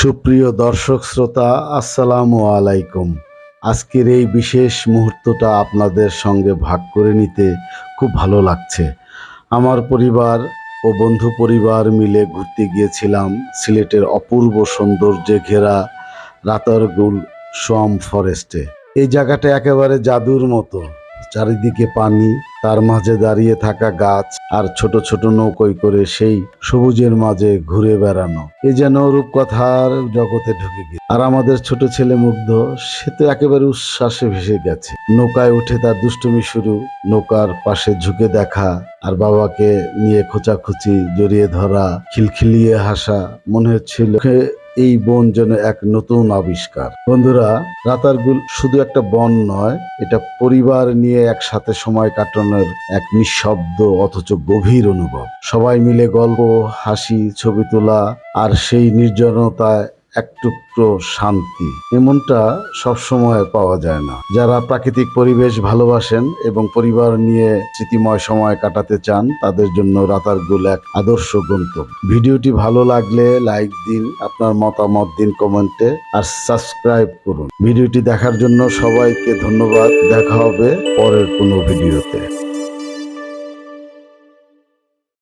সুপ্রিয় দর্শক শ্রোতা, আসসালামু আলাইকুম। আজকের এই বিশেষ মুহূর্তটা আপনাদের সঙ্গে ভাগ করে নিতে খুব ভালো লাগছে। আমার পরিবার ও বন্ধু পরিবার মিলে ঘুরতে গিয়েছিলাম সিলেটের অপূর্ব সৌন্দর্যে ঘেরা রাতারগুল সোয়াম ফরেস্টে। এই জায়গাটা একেবারে জাদুর মতো। চারিদিকে পানি, তার মাঝে দাঁড়িয়ে থাকা গাছ আর ছোট ছোট নৌকোয় করে সেই সবুজের মাঝে ঘুরে বেড়ানো। এ যেন রূপকথার জগতে ঢুকে গিয়ে আর আমাদের ছোট ছেলে মুগ্ধ, সে তো একেবারে উচ্ছ্বাসে ভেসে গেছে। নৌকায় উঠে তার দুষ্টুমি শুরু। নৌকার পাশে ঝুঁকে দেখা আর বাবাকে নিয়ে খোঁচাখুচি, জড়িয়ে ধরা, খিলখিলিয়ে হাসা মনে হচ্ছিল এই বন যেন এক নতুন আবিষ্কার। বন্ধুরা, রাতারগুল শুধু একটা বন নয়, এটা পরিবার নিয়ে একসাথে সময় কাটানোর এক নিঃশব্দ অথচ গভীর অনুভব। সবাই মিলে গল্প, হাসি, ছবি তোলা আর সেই নির্জনতায় এক টুকরো শান্তি। এমনটা সবসময় পাওয়া যায় না। যারা প্রাকৃতিক পরিবেশ ভালোবাসেন এবং পরিবার নিয়ে স্মৃতিময় সময় কাটাতে চান, তাদের জন্য রাতারগুল এক আদর্শ গন্তব্য। ভিডিওটি ভালো লাগলে লাইক দিন, আপনার মতামত দিন কমেন্টে, আর সাবস্ক্রাইব করুন। ভিডিওটি দেখার জন্য সবাইকে ধন্যবাদ। দেখা হবে পরের কোনো ভিডিওতে।